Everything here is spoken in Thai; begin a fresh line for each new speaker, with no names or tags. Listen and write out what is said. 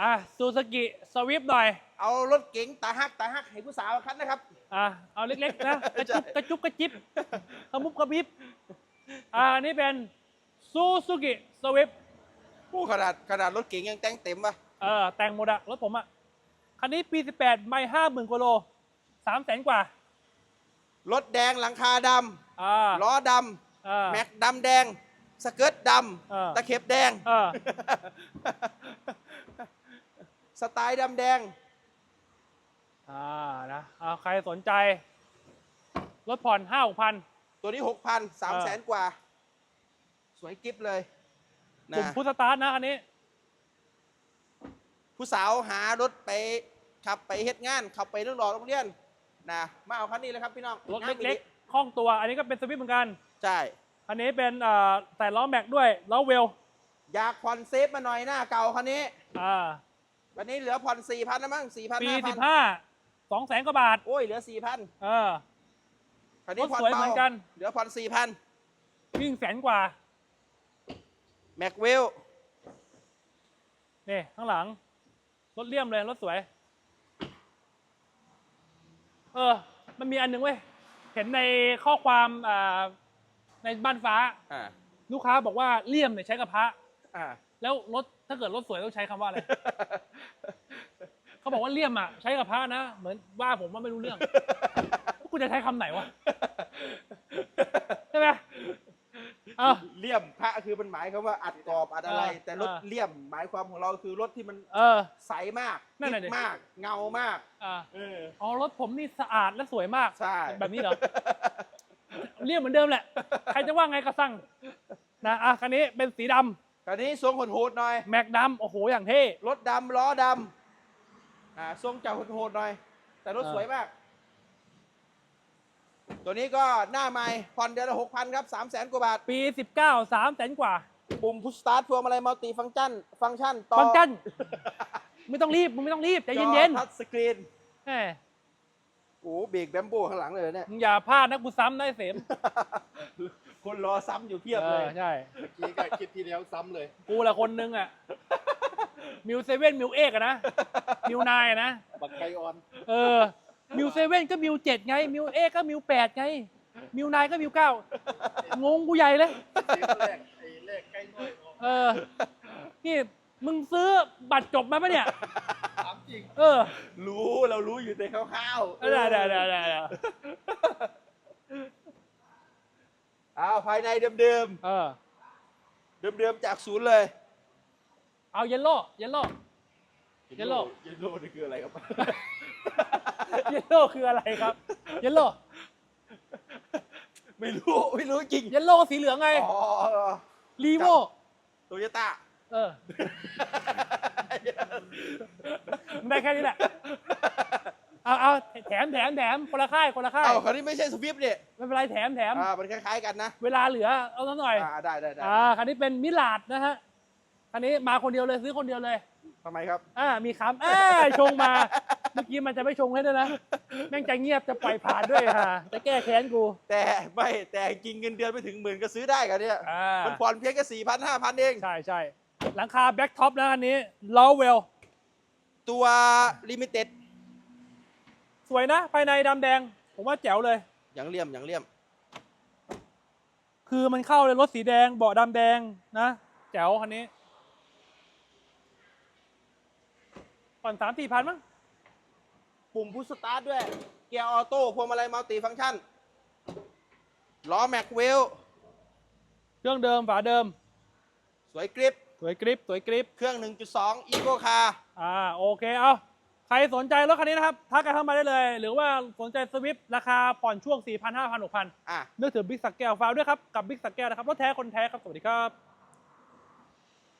อะซูซูกิสวิฟหน่อย
เอารถเก๋งตาฮักตาฮักให้ผู้สาวคันนะครับ
อะเอาเล็กๆนะกระ
ใช่
จุบกระจุบกระจิบกระมุบกระบิบอ่าอันนี้เป็นซูซูกิสวิฟ
ผู้ขนาดขนาดรถเก๋งยังแต่งเต็มป่ะ
เออแต่งหมดอะรถผมอะคันนี้ปี 18 ไม่ห้าหมื่นกว่าโลสามแสนกว่า ร
ถแดงหลังคาด
อ่าำ
ล้อด
อ่าำ
แม็กดำแดง สเกิร์ตด
เออำ
ตะเข็บแดง
เออ
สไตล์ดำแดง
อ่านะเอาใครสนใจ รถผ่อนห้าหกพัน
ตัวนี้หกพันสาม
เอ
แส
อ
นกว่า สวยกิฟเลย
กลุ่ม
นะ
พุทธสตาร์ทนะอันนี้
ผู้สาวหารถไปขับไปเฮ็ดงาน ขับไปเรื่องรอโรงเรียนนะมาเอาคันนี้เลยครับพี่น้อง
รถ
งามอีห
เล็กๆคล่องตัว อันนี้ก็เป็นสวิฟเหมือนกัน
ใช่
อันนี้เป็นอ่าแต่ล้อแม็กด้วยล้อเวล
อยากผ่อนเซฟมาหน่อยหน้าเก่าคันนี้
อ่า
วันนี้เหลือผ่อนสี่พันนะมั้งสี่พัน
ปี
ห้าพั
สิ
น
บห้าสองแสนกว่าบาท
โอ้ยเหลือสี่พัน
เออ
คันนี้
รถ
ผ่อน
สวย
เบา
เหมือนกัน
เหลือผ่อนสี่พัน
วิ่งแสนกว่า
แม็กเวล
นี่ข้างหลัง รถเลี่ยมเลย รถสวย เออ มันมีอันหนึ่งเว้ย เห็นในข้อความอ่าในบ้านฟ้า
อ่า
ลูกค้าบอกว่าเลี่ยมเนี่ยใช้กับพระ
อ่า
แล้วรถถ้าเกิดรถสวยต้องใช้คำว่าอะไร เขาบอกว่าเลี่ยมอะใช้กับพระนะ เหมือนว่าผมว่าไม่รู้เรื่อง กูจะใช้คำไหนวะใช่ไหมเอ้า
เลี่ยมพระคือมันหมายคำว่าอัดกรอบอัดอะไร
เออ
แต่รถ
เออ
เลี่ยมหมายความของเราคือรถที่มัน
เออ
ใสมาก
นั่นน่ะดิ
มาก เงามาก
อ่า
เออ
อ๋อรถผมนี่สะอาดและสวยมาก
ใช่
แบบนี้เหรอ เรียกเหมือนเดิมแหละ ใครจะว่าไงก็สั่งนะอะคันนี้เป็นสีดำ
คราวนี้ทรงโหดๆหน่อย
แม็กดำโอ้โหอย่างเท่
รถดำล้อดำอ่าทรงจะโหดๆหน่อย แต่รถ
เออ
สวยมาก ตัวนี้ก็หน้าใหม่ผ่อนเดือนละหกพันครับสามแสนกว่าบาท
ปี 19 3แสนกว่า
ปุ่มพุชสตาร์ทพวงมาลัยมัลติฟังก์ชัน ฟังก์ชันต่อ
ฟังก์ชัน ไม่ต้องรีบ มึงไม่ต้องรีบใจเย็น
ทัชสกรีน
ๆแหม
โอ้โหเบรกแบมโบข้างหลังเลยเนี่ย
มึงอย่าพลาดนะกูซ้ำได้เสม
คนรอซ้ำอยู่เพียบ
เอ
เล
อยใช่
เมื่อกี้ก็คิดทีเดียวซ้ำเลย
กูแหละคนนึงอะ มิวเซเว่นมิวเอกอะนะ มิวนายอะนะ
บักไกออน
เออ มิวเซเว่นก็มิวเจ็ดไง มิวเอกก็มิวแปดไง มิวนายก็มิวเก้างงกูใหญ่เลย
เสียงแรกไอ้เลขใกล้น้อยออก
เออ นี่มึงซื้อบัตรจบมาปะเนี่ย
ถามจริง
เออ
รู้เรารู้อยู่ในคร่าวๆ
ได้ได้ได้ได้ได้
เอาภายในเดิม
เออ
ๆเดิมๆจากศูนย์เลย
เอาเยลโล่เยลโล่เยลโล่
เยลโล่นี่คืออะไรครับ
เยลโล่คืออะไรครับเยลโล่
ไม่รู้ไม่รู้จริง
เยลโล่สีเหลืองไง
อ๋อ
รีโว
โตโยต้า
เออมึงได้แค่นี้แหละ เอาเอาแถมแถมแถมคนละค่ายคนละค่าย
เอาคราวนี้ไม่ใช่สวิฟต์เนี่ย
ไม่เป็นไรแถมแถม
อ่ามันคล้ายๆกันนะ
เวลาเหลือเอาสักหน่อย
อ่าได้ได้ได้
อ่าคันนี้เป็นมิลาดนะฮะคันนี้มาคนเดียวเลยซื้อคนเดียวเลย
ทำไมครับ
อ่ามีคำอ่าชงมาเมื่อกี้มันจะไม่ชงให้ด้วยนะแม่งจะเงียบจะปล่อยผ่านด้วยฮะจะแก้แค้นกู
แต่ไม่แต่จริงเงินเดือนไม่ถึงหมื่นก็ซื้อได้กันเนี่ย
อ่า
มันผ่อนเพียงแค่สี่พันห้าพันเอง
ใช่ใช่หลังคาแบ็กท็อปนะคันนี้ล้อเวล
ตัวลิมิเต็ด
สวยนะ ภายในดำแดง ผมว่าแจ๋วเลย
อย่างเลี่ยมอย่างเลี่ยม
คือมันเข้าเลยรถสีแดงเบาะดำแดงนะ แจ๋วคันนี้ผ่อนสามสี่พันมั้ง
ปุ่มพุชสตาร์ทด้วย เกียร์ออโต้พวงมาลัยมัลติฟังก์ชันล้อแม็กเวล
เครื่องเดิมฝาเดิม
สวยกริป
สวยกริปสวยกริป
เครื่อง 1.2อีโ c คาร์
อ่าโอเคเอา ใครสนใจรถคันนี้นะครับ ทักกันเข้ามาได้เลย หรือว่าสนใจสวิฟราคาผ่อนช่วง 4 0 0 0 5 0 0 6 0
อะ
นึกถึงบิ๊กสักแก้วฟาวด้วยครับ กับบิ๊กสักแก้วนะครับรถแท้คนแท้ครับ สวัสดีครับ